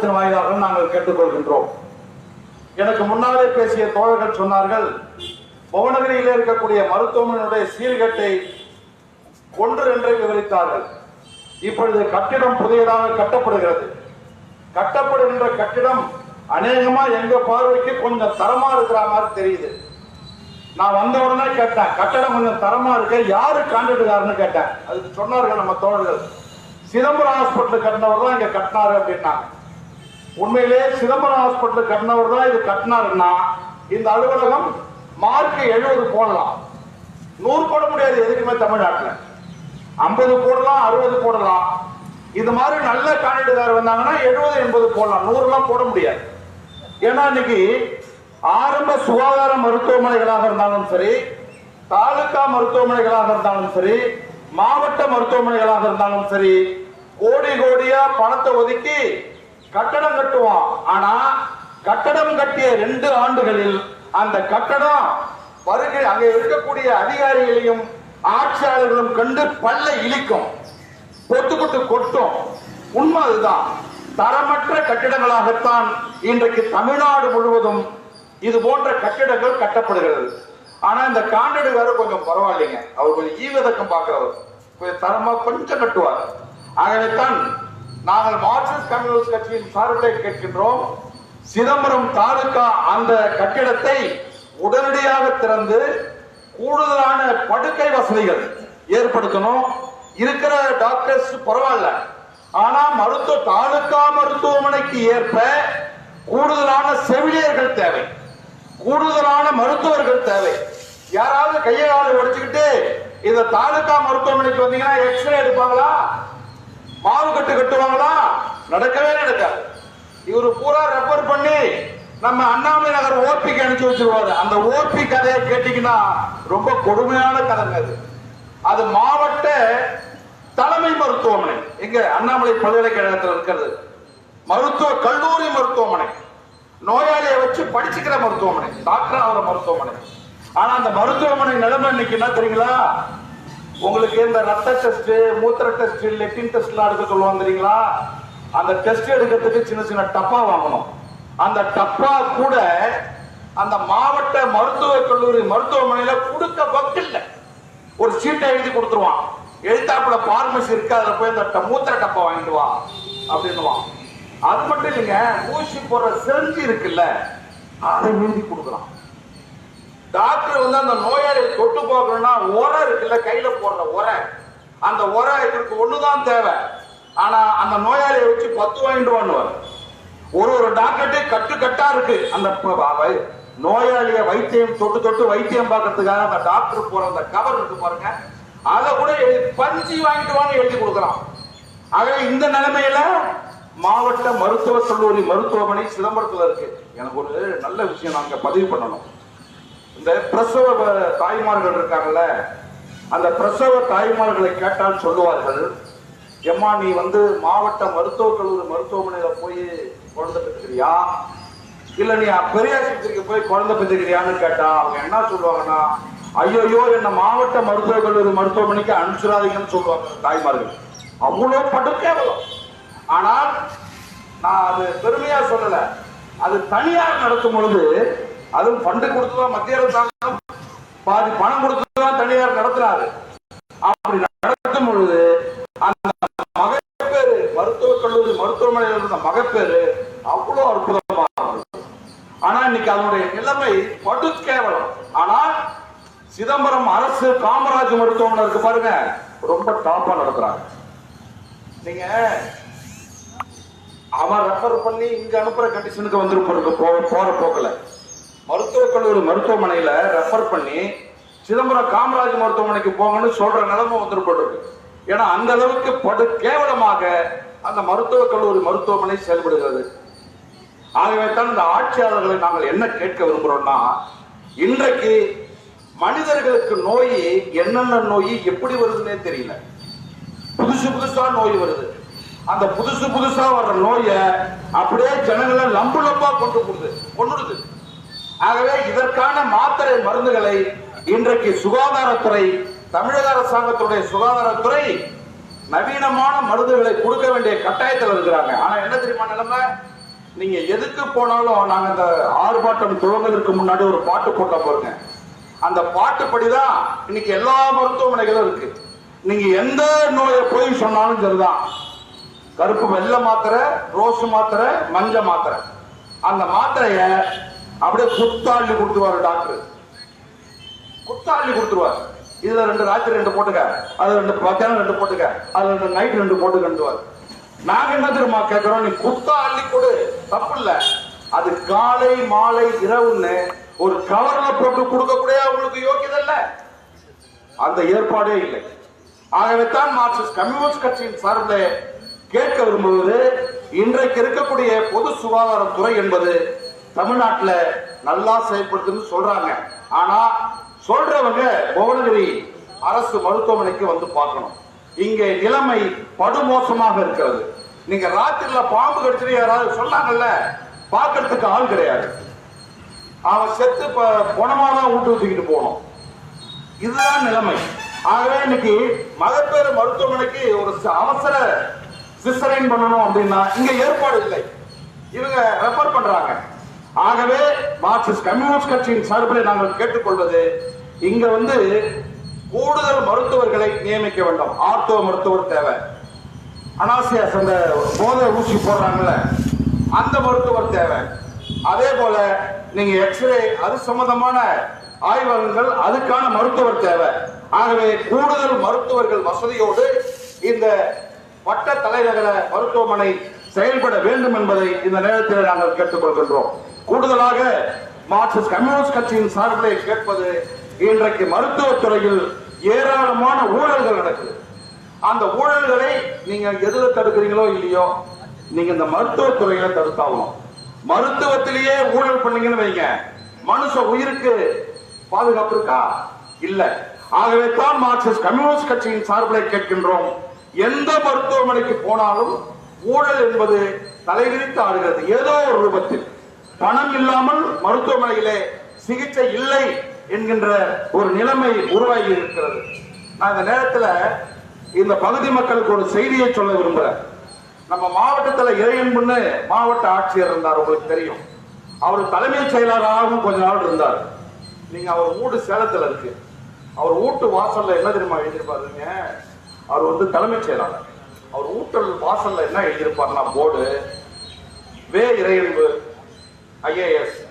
ஊடகத்தின் வாயிலாக நாங்கள் கேட்டுக்கொள்கின்றோம். எனக்கு முன்னாலே பேசிய தோழர்கள் சொன்னார்கள் புவனகிரியில் இருக்கக்கூடிய மருத்துவமனையுடைய சீர்கட்டை ஒன்று என்று விவரித்தார்கள். இப்பொழுது கட்டிடம் புதியதாக கட்டப்படுகிறது. கட்டப்படுகின்ற கட்டிடம் அநேகமா எங்க பார்வைக்கு கொஞ்சம் தரமா இருக்கிற மாதிரி தெரியுது. நான் வந்த உடனே கேட்டேன் கட்டடம் கொஞ்சம் தரமா இருக்கு யாரு காண்டிட்டுக்காருன்னு கேட்டேன். அதுக்கு சொன்னார்கள் நம்ம தோழர்கள். சிதம்பரம் ஹாஸ்பிட்டல் கட்டினவர் தான் இங்க கட்டினாரு அப்படின்னாங்க. உண்மையிலே சிதம்பரம் ஹாஸ்பிட்டல் கட்டினவர் தான் இது கட்டினாருன்னா இந்த அலுவலகம் மார்க் எழுபது போடலாம். நூறு போட முடியாது எதுக்குமே தமிழ்நாட்டில். ஐம்பது போடலாம் அறுபது போடலாம். இது மாதிரி நல்ல காண்டிடேட் வந்தாங்கன்னா எழுபது எண்பது போடலாம். நூறுலாம் போட முடியாது. ஏன்னா இன்னைக்கு ஆரம்ப சுகாதார மருத்துவமனைகளாக இருந்தாலும் சரி தாலுகா மருத்துவமனைகளாக இருந்தாலும் சரி மாவட்ட மருத்துவமனைகளாக இருந்தாலும் சரி கோடி கோடியா பணத்தை ஒதுக்கி கட்டடம் கட்டுவான் ஆனா கட்டடம் கட்டிய ரெண்டு ஆண்டுகளில் அந்த கட்டடம் வருகை அங்க இருக்கக்கூடிய அதிகாரிகளையும் ஆட்சியாளர்களும் கண்டு பல்ல இழிக்கும். பொத்துக்குட்டு கொட்டும். உண்மை அதுதான். தரமற்ற கட்டிடங்களாகத்தான் இன்றைக்கு தமிழ்நாடு முழுவதும் இது போன்ற கட்டிடங்கள் கட்டப்படுகிறது. ஆனா இந்த காண்டடு வேற கொஞ்சம் பரவாயில்லைங்க. அவர் கொஞ்சம் ஈவதக்கம் பார்க்கிறவர். கொஞ்சம் தரமா கொஞ்சம் கட்டுவார். ஆகவே தான் நாங்கள் மார்க்சிஸ்ட் கம்யூனிஸ்ட் கட்சியின் சார்பில் கேட்கின்றோம். சிதம்பரம் தாலுகா அந்த கட்டிடத்தை உடனடியாக திறந்து கூடுதலான படுக்கை வசதிகள் ஏற்படுத்தணும். இருக்கிற டாக்டர்ஸ் பரவாயில்ல. ஆனா மருத்துவ தாலுகா மருத்துவமனைக்கு ஏற்ப கூடுதலான செவிலியர்கள் தேவை. கூடுதலான மருத்துவர்கள் தேவை. யாராவது கையை காலை உடைச்சுக்கிட்டு இந்த தாலுகா மருத்துவமனைக்கு வந்தீங்கன்னா எக்ஸ்ரே எடுப்பாங்களா? வெட்டுவாங்களா நடக்கவே நடக்காது. இவரு பூரா ரெஃபர் பண்ணி நம்ம அண்ணாமலை நகர் ஓபிக்கு அனுப்பிச்சு வச்சிருவாரு. அந்த ஓபி கதையை கேட்டீங்கன்னா ரொம்ப கொடுமையான கதைங்க அது. அது மாவட்ட தலைமை மருத்துவமனை. எங்க அண்ணாமலை பல்கலைக்கழகத்தில் இருக்கிறது. மருத்துவ கல்லூரி மருத்துவமனை. நோயாளியை வச்சு படிச்சுக்கிற மருத்துவமனை. டாக்டர் ஆகிற மருத்துவமனை. ஆனா அந்த மருத்துவமனை நிலைமை இன்னைக்கு என்ன தெரியுங்களா? உங்களுக்கு இந்த ரத்த டெஸ்ட் மூத்திர டெஸ்ட் லெட்டின் டெஸ்ட்லாம் எடுக்க சொல்லுவாங்க தெரியுங்களா? அந்த டெஸ்ட் எடுக்கிறதுக்கு சின்ன சின்ன டப்பா வாங்கணும். அந்த டப்பா கூட அந்த மாவட்ட மருத்துவக் கல்லூரி மருத்துவமனையில கொடுக்க வக்கில்ல ஒரு சீட்டை எழுதி கொடுத்துருவான். எழுத்தாப்புல பார்மசி இருக்கு அதுல போய் அந்த ட- மூத்திர டப்பா வாங்கிட்டு வா அப்படின்னுவான். அது மட்டும் இல்லைங்க ஊசி போடுற செஞ்சு இருக்குல்ல அதை எழுதி கொடுக்குறான் டாக்டர் வந்து அந்த நோயாளியை தொட்டு பார்க்கணும்னா உரை இருக்குல்ல கையில போடுற உரை. அந்த உரை இவருக்கு ஒண்ணுதான் தேவை. ஆனா அந்த நோயாளியை வச்சு பத்து வாங்கிட்டு வாங்குவார். ஒரு ஒரு டாக்டர்ட்டே கட்டு கட்டா இருக்கு. அந்த வ- நோயாளிய வைத்தியம் தொட்டு தொட்டு வைத்தியம் பார்க்கறதுக்காக அந்த டாக்டர் போற அந்த கவர் இருக்கு பாருங்க. அதை கூட பஞ்சு வாங்கிட்டு வாங்க எழுதி கொடுக்குறான். ஆகவே இந்த நிலைமையில மாவட்ட மருத்துவக் கல்லூரி மருத்துவமனை சிதம்பரத்துல இருக்கு. எனக்கு ஒரு நல்ல விஷயம் நாங்க பதிவு பண்ணணும். இந்த பிரசவ தாய்மார்கள் இருக்காங்கல்ல அந்த பிரசவ தாய்மார்களை கேட்டால் சொல்லுவார்கள் எம்மா நீ வந்து மாவட்ட மருத்துவக் கல்லூரி மருத்துவமனையில போய் குழந்தை பெற்றுக்கிறியா? இல்ல நீ பெரியாசிரியருக்கு போய் குழந்தை பெற்றுக்கிறியான்னு கேட்டா அவங்க என்ன சொல்லுவாங்கன்னா ஐயோயோ என்ன மாவட்ட மருத்துவக் கல்லூரி மருத்துவமனைக்கு அனுப்பிச்சிடாதீங்கன்னு சொல்லுவாங்க தாய்மார்கள். அவ்வளோ படுக்கேவலம் ஆனால் நான் அது பெருமையா சொல்லல. அது தனியார் நடத்தும் பொழுது அதுவும் ஃபண்டு கொடுத்துதான் மத்திய அரசாங்கம் பாதி பணம் கொடுத்துதான் தனியார் நடத்துறாரு. அப்படி நடத்தும் பொழுது அந்த மகப்பேறு மருத்துவக் கல்லூரி மருத்துவமனையில் இருந்த மகப்பேறு அவ்வளவு அற்புதமா ஆனா இன்னைக்கு அதனுடைய நிலைமை படு கேவலம். ஆனால் சிதம்பரம் அரசு காமராஜ் மருத்துவமனை இருக்கு பாருங்க ரொம்ப டாப்பா நடத்துறாங்க. நீங்க அவன் ரெஃபர் பண்ணி இங்க அனுப்புற கண்டிஷனுக்கு வந்துருப்போம் போற போக்கல. மருத்துவக் கல்லூரி மருத்துவமனையில ரெஃபர் பண்ணி சிதம்பரம் காமராஜ் மருத்துவமனைக்கு போங்கன்னு சொல்ற நிலைமை வந்துருப்பட்டிருக்கு ஏன்னா அந்த அளவுக்கு படு கேவலமாக அந்த மருத்துவக் கல்லூரி மருத்துவமனை செயல்படுகிறது. ஆகவே தான் இந்த ஆட்சியாளர்களை நாங்கள் என்ன கேட்க விரும்புகிறோம்னா இன்றைக்கு மனிதர்களுக்கு நோய் என்னென்ன நோய் எப்படி வருதுன்னே தெரியல. புதுசு புதுசா நோய் வருது. அந்த புதுசு புதுசா வர்ற நோயை அப்படியே ஜனங்களை லம்பு லம்பா கொண்டு கொடுது கொண்டுடுது ஆகவே இதற்கான மாத்திரை மருந்துகளை இன்றைக்கு சுகாதாரத்துறை தமிழக அரசாங்கத்துடைய சுகாதாரத்துறை நவீனமான மருந்துகளை கொடுக்க வேண்டிய கட்டாயத்தில் இருக்கிறாங்க. ஆனா என்ன தெரியுமா நிலைமை? நீங்க எதுக்கு போனாலும் நாங்க இந்த ஆர்ப்பாட்டம் துவங்குவதற்கு முன்னாடி ஒரு பாட்டு போட்ட பாருங்க. அந்த பாட்டுப்படிதான் இன்னைக்கு எல்லா மருத்துவமனைகளும் இருக்கு. நீங்க எந்த நோயை போய் சொன்னாலும் சரிதான். கருப்பு வெள்ளை மாத்திரை ரோஸ் மாத்திரை மஞ்ச மாத்திரை. அந்த மாத்திரைய அப்படியே குத்தாள்ளி கொடுத்துருவாரு டாக்டர். குத்தாள்ளி கொடுத்துருவாரு. இதுல ரெண்டு ராத்திரி ரெண்டு போட்டுக்க அது ரெண்டு மத்தியானம் ரெண்டு போட்டுக்க அதுல ரெண்டு நைட் ரெண்டு போட்டுக்கண்டுவார் நாங்க என்ன தெரியுமா கேட்கிறோம் நீ குத்தா அள்ளி கொடு. தப்பு இல்ல அது காலை மாலை இரவுன்னு ஒரு கவர்ல போட்டு கொடுக்கக்கூடிய அவங்களுக்கு யோக்கியதை இல்ல. அந்த ஏற்பாடே இல்லை. ஆகவே தான் மார்க்சிஸ்ட் கம்யூனிஸ்ட் கட்சியின் சார்பில் கேட்க விரும்புவது இன்றைக்கு இருக்கக்கூடிய பொது சுகாதாரத்துறை என்பது தமிழ்நாட்டில் நல்லா செயல்படுத்துன்னு சொல்றாங்க. ஆனா சொல்றவங்க புவனகிரி அரசு மருத்துவமனைக்கு வந்து பார்க்கணும். இங்கே நிலைமை படுமோசமாக இருக்கிறது. நீங்க ராத்திரில பாம்பு கடிச்சிட்டு யாராவது சொன்னாங்கல்ல பார்க்கறதுக்கு ஆள் கிடையாது. அவன் செத்து பணமாதான் வீட்டு தூக்கிட்டு போகணும். இதுதான் நிலைமை. ஆகவே இன்னைக்கு மகப்பேறு மருத்துவமனைக்கு ஒரு ச- அவசர சிசரைன் பண்ணணும் அப்படின்னா இங்க ஏற்பாடு இல்லை. இவங்க ரெஃபர் பண்றாங்க. ஆகவே மார்க்சிஸ்ட் கம்யூனிஸ்ட் கட்சியின் சார்பில் நாங்கள் கேட்டுக்கொள்வது இங்க வந்து கூடுதல் மருத்துவர்களை நியமிக்க வேண்டும். ஆர்த்தோ மருத்துவர் தேவை. அனாசியாஸ் அந்த போதை ஊசி போடுறாங்கல்ல அந்த மருத்துவர் தேவை. அதே போல நீங்க எக்ஸ்ரே அது சம்பந்தமான ஆய்வகங்கள் அதுக்கான மருத்துவர் தேவை. ஆகவே கூடுதல் மருத்துவர்கள் வசதியோடு இந்த வட்ட தலைநகர மருத்துவமனை செயல்பட வேண்டும் என்பதை இந்த நேரத்தில் நாங்கள் கேட்டுக்கொள்கின்றோம். கூடுதலாக மார்க்சிஸ்ட் கம்யூனிஸ்ட் கட்சியின் சார்பிலே கேட்பது இன்றைக்கு மருத்துவத்துறையில் ஏராளமான ஊழல்கள் நடக்குது. அந்த ஊழல்களை நீங்க எதுல தடுக்கிறீங்களோ இல்லையோ நீங்க இந்த மருத்துவத்துறையில தடுத்தாகணும். மருத்துவத்திலேயே ஊழல் பண்ணீங்கன்னு வைங்க. மனுஷ உயிருக்கு பாதுகாப்பு இருக்கா? இல்ல. ஆகவே தான் மார்க்சிஸ்ட் கம்யூனிஸ்ட் கட்சியின் சார்பில் கேட்கின்றோம். எந்த மருத்துவமனைக்கு போனாலும் ஊழல் என்பது தலைவிரித்து ஆடுகிறது. ஏதோ ஒரு ரூபத்தில். பணம் இல்லாமல் மருத்துவமனையிலே சிகிச்சை இல்லை என்கின்ற ஒரு நிலைமை உருவாகி இருக்கிறது. நான் இந்த நேரத்தில் இந்த பகுதி மக்களுக்கு ஒரு செய்தியை சொல்ல விரும்புகிறேன் நம்ம மாவட்டத்தில் இறையன்புன்னு மாவட்ட ஆட்சியர் இருந்தார் உங்களுக்கு தெரியும். அவர் தலைமைச் செயலாளராகவும் கொஞ்ச நாள் இருந்தார். நீங்க அவர் வீடு சேலத்தில் இருக்கு. அவர் வீட்டு வாசல்ல என்ன தெரியுமா எழுதியிருப்பாருங்க அவர் வந்து தலைமைச் செயலாளர். அவர் வீட்டு வாசல்ல என்ன எழுதியிருப்பாருன்னா board? V Iraianbu. IAS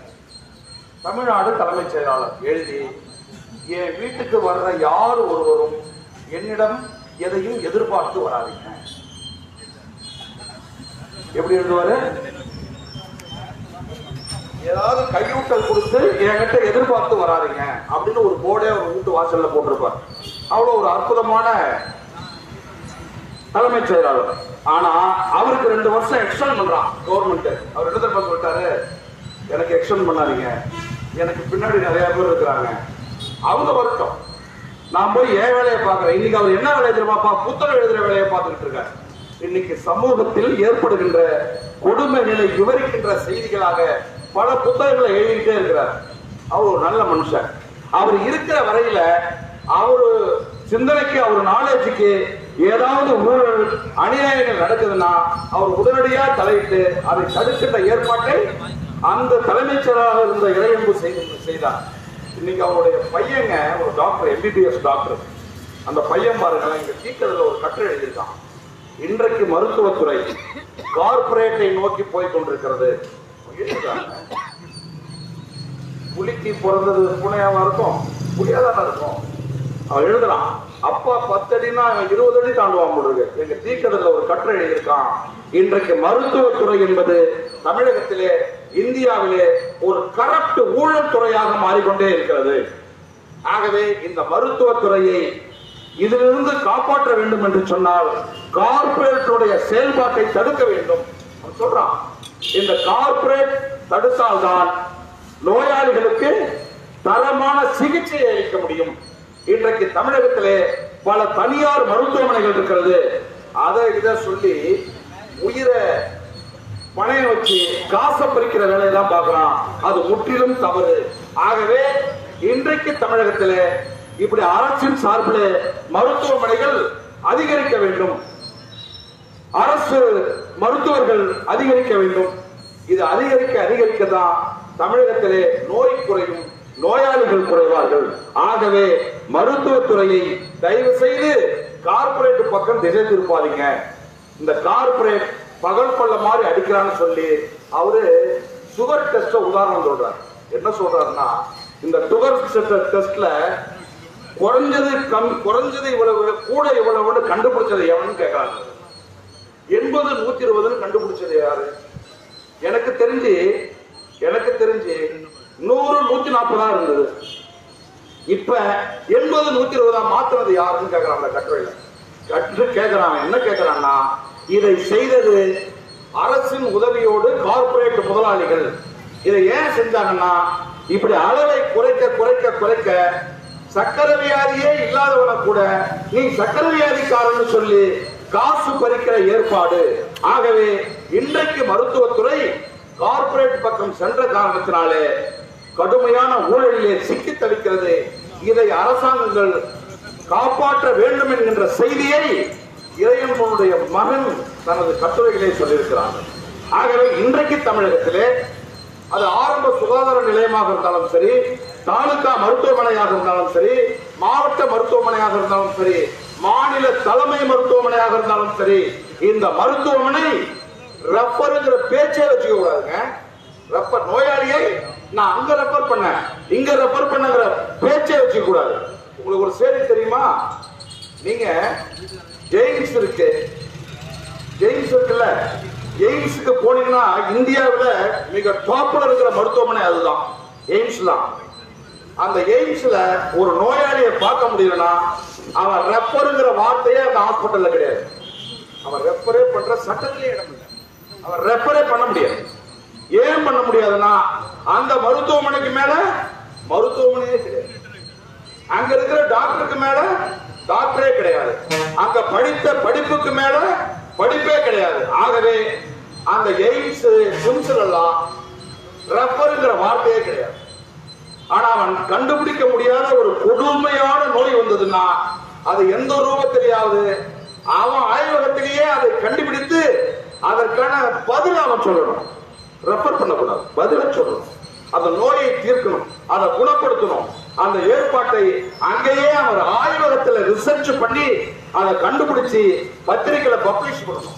Tamil Nadu தலைமைச் செயலாளர் எழுதி என் வீட்டுக்கு வர்ற யார் ஒருவரும் என்னிடம் எதையும் எதிர்பார்த்து வராதீங்க. எப்படி எழுதுவாரு? ஏதாவது கையூட்டல் கொடுத்து என்கிட்ட எதிர்பார்த்து வராதீங்க. அப்படின்னு ஒரு போர்டே ஒரு வீட்டு வாசல்ல போட்டிருப்பார். அவ்வளவு ஒரு அற்புதமான தலைமைச் செயலாளர். ஆனா அவருக்கு ரெண்டு வருஷம் எக்ஸ்டன் பண்றான் கவர்மெண்ட் அவர் என்ன தெரியுமா சொல்லிட்டாரு? எனக்கு எக்ஸ்டன் பண்ணாதீங்க. எனக்கு பின்னாடி நிறைய பேர் இருக்கிறாங்க. அவங்க வருத்தம். நான் போய் ஏன் வேலையை பார்க்கறேன். இன்னைக்கு அவர் என்ன வேலையை தெரியுமாப்பா புத்தகம் எழுதுற வேலையை பார்த்துக்கிட்டு இருக்காரு. இன்னைக்கு சமூகத்தில் ஏற்படுகின்ற கொடுமை நிலை விவரிக்கின்ற செய்திகளாக பல புத்தகங்களை எழுதிக்கிட்டே இருக்கிறார். அவர் ஒரு நல்ல மனுஷன். அவர் இருக்கிற வரையில அவரு சிந்தனைக்கு அவர் நாலேஜுக்கு ஏதாவது ஊழல் அநியாயங்கள் நடக்குதுன்னா அவர் உடனடியா தலையிட்டு அதை தடுக்கின்ற ஏற்பாட்டை அந்த தலைமைச் செயலாளராக இருந்த இறையன்பு செய்தார். இன்னைக்கு அவருடைய பையங்க ஒரு டாக்டர் எம்பிபிஎஸ் டாக்டர் அந்த பையன் பாருங்க இங்க சீக்கிரத்தில் ஒரு கட்டுரை எழுதியிருக்கான். இன்றைக்கு மருத்துவத்துறை கார்ப்பரேட்டை நோக்கி போய் கொண்டிருக்கிறது. புலிக்கு பிறந்தது புனையாவா இருக்கும் புலியாதான இருக்கும். அவன் எழுதுறான். அப்பா பத்து அடினா இருபது அடி தாண்டுவான் போடுறது எங்க தீக்கடல ஒரு கட்டுரை எழுதியிருக்கான். இன்றைக்கு மருத்துவத்துறை என்பது தமிழகத்திலே இந்தியாவிலே ஒரு கரப்ட் ஊழல் துறையாக மாறிக்கொண்டே இருக்கிறது. ஆகவே இந்த மருத்துவத்துறையை இதிலிருந்து காப்பாற்ற வேண்டும் என்று சொன்னால் கார்ப்பரேட்டுடைய செயல்பாட்டை தடுக்க வேண்டும். சொல்றான் இந்த கார்ப்பரேட் தடுத்தால்தான் நோயாளிகளுக்கு தரமான சிகிச்சை அளிக்க முடியும். இன்றைக்கு தமிழகத்திலே பல தனியார் மருத்துவமனைகள் இருக்கிறது. அதை இதை சொல்லி உயிரை பணைய வச்சு காசை பறிக்கிற வேலையை தான் பார்க்கலாம் அது முற்றிலும் தவறு. ஆகவே இன்றைக்கு தமிழகத்திலே இப்படி அரசின் சார்பில் மருத்துவமனைகள் அதிகரிக்க வேண்டும். அரசு மருத்துவர்கள் அதிகரிக்க வேண்டும். இது அதிகரிக்க அதிகரிக்க தான் தமிழகத்திலே நோய் குறையும் நோயாளிகள் குறைவார்கள். ஆகவே மருத்துவத்துறையை தயவு செய்து கார்பரேட் பக்கம் திசை திருப்பாதீங்க. இந்த கார்ப்பரேட் பகல் கொள்ள மாதிரி அடிக்கிறான்னு சொல்லி அவரு சுகர் டெஸ்ட உதாரணம் சொல்றாரு. என்ன சொல்றாருன்னா இந்த சுகர் டெஸ்ட்ல குறைஞ்சது கம் குறைஞ்சது இவ்வளவு கூட இவ்வளவு கண்டுபிடிச்சது எவன்னு கேட்கறாங்க. எண்பது நூத்தி இருபதுன்னு கண்டுபிடிச்சது யாரு? எனக்கு தெரிஞ்சு எனக்கு தெரிஞ்சு நூறு நூத்தி நாற்பதா இருந்தது. இப்ப எண்பது நூத்தி இருபதா மாத்துறது யாருன்னு கேக்குறான் கட்டுரையில. கற்று கேக்குறான் என்ன கேக்குறான்னா இதை செய்தது அரசின் உதவியோடு கார்பரேட் முதலாளிகள். இதை ஏன் செஞ்சாங்கன்னா இப்படி அளவை குறைக்க குறைக்க குறைக்க சக்கர வியாதியே இல்லாதவன கூட நீ சக்கர வியாதிக்காரன்னு சொல்லி காசு பறிக்கிற ஏற்பாடு. ஆகவே இன்றைக்கு மருத்துவத்துறை கார்ப்பரேட் பக்கம் சென்ற காரணத்தினாலே கடுமையான ஊழலிலே சிக்கி தவிக்கிறது. இதை அரசாங்கங்கள் காப்பாற்ற வேண்டும் என்கின்ற செய்தியை இறையன்பனுடைய மகன் தனது கட்டுரைகளை சொல்லியிருக்கிறார். ஆகவே இன்றைக்கு தமிழகத்திலே அது ஆரம்ப சுகாதார நிலையமாக இருந்தாலும் சரி தாலுகா மருத்துவமனையாக இருந்தாலும் சரி மாவட்ட மருத்துவமனையாக இருந்தாலும் சரி மாநில தலைமை மருத்துவமனையாக இருந்தாலும் சரி இந்த மருத்துவமனை ரெஃபருங்கிற பேச்சே வச்சுக்க கூடாதுங்க. ரப்பர் நோயாளியை நான் அங்க ரெஃபர் பண்ணேன். இங்க ரெஃபர் பண்ணுங்கிற பேச்சே வச்சுக்க கூடாது உங்களுக்கு ஒரு செய்தி தெரியுமா? நீங்க ஜெயிம்ஸ் இருக்கு. எய்ம்ஸ் இருக்குல்ல? எய்ம்ஸுக்கு போனீங்கன்னா இந்தியாவில் மிக டாப்ல இருக்கிற மருத்துவமனை அதுதான். எய்ம்ஸ் தான். அந்த எய்ம்ஸ்ல ஒரு நோயாளியை பார்க்க முடியலன்னா அவன் ரெப்பருங்கிற வார்த்தையே அந்த ஹாஸ்பிட்டல்ல கிடையாது. அவன் ரெஃபரே பண்ற சட்டத்திலே இடம் இல்லை. அவன் ரெப்பரே பண்ண முடியாது. ஏன் பண்ண முடியாதுன்னா அந்த மருத்துவமனைக்கு மேல மருத்துவமனையே கிடையாது. அங்க இருக்கிற டாக்டருக்கு மேல டாக்டரே கிடையாது. அங்க படித்த படிப்புக்கு மேல படிப்பே கிடையாது. ஆகவே அந்த எய்ம்ஸ் சிம்ஸ்ல எல்லாம் ரெஃபருங்கிற வார்த்தையே கிடையாது. ஆனா அவன் கண்டுபிடிக்க முடியாத ஒரு கொடுமையான நோய் வந்ததுன்னா அது எந்த ரூபத்திலேயாவது அவன் ஆய்வகத்திலேயே அதை கண்டுபிடித்து அதற்கான பதில் அவன் சொல்லணும். ரெஃபர் பண்ணக்கூடாது. பதில சொல்லணும். அந்த நோயை தீர்க்கணும். அதை குணப்படுத்தணும். அந்த ஏற்பாட்டை அங்கேயே அவர் ஆய்வகத்தில் ரிசர்ச் பண்ணி அதை கண்டுபிடிச்சு பத்திரிகையில பப்ளிஷ் பண்ணணும்.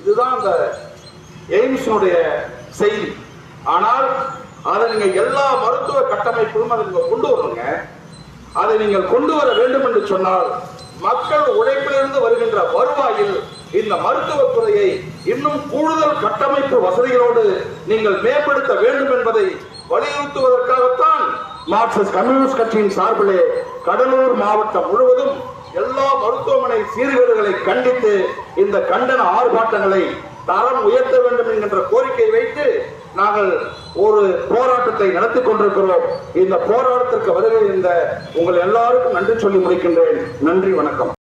இதுதான் அந்த எய்ம்ஸினுடைய செய்தி. ஆனால் அதை நீங்க எல்லா மருத்துவ கட்டமைப்பிலும் அதை நீங்க கொண்டு வரணுங்க. அதை நீங்கள் கொண்டு வர வேண்டும் என்று சொன்னால் மக்கள் உழைப்பிலிருந்து வருகின்ற வருவாயில் இந்த மருத்துவ துறையை இன்னும் கூடுதல் கட்டமைப்பு வசதிகளோடு நீங்கள் மேம்படுத்த வேண்டும் என்பதை வலியுறுத்துவதற்காகத்தான் மார்க்சிஸ்ட் கம்யூனிஸ்ட் கட்சியின் சார்பிலே கடலூர் மாவட்டம் முழுவதும் எல்லா மருத்துவமனை சீர்கேடுகளை கண்டித்து இந்த கண்டன ஆர்ப்பாட்டங்களை தரம் உயர்த்த வேண்டும் என்கின்ற கோரிக்கை வைத்து நாங்கள் ஒரு போராட்டத்தை நடத்தி கொண்டிருக்கிறோம். இந்த போராட்டத்திற்கு வருகை இந்த உங்கள் எல்லாருக்கும் நன்றி சொல்லி முடிக்கின்றேன். நன்றி வணக்கம்.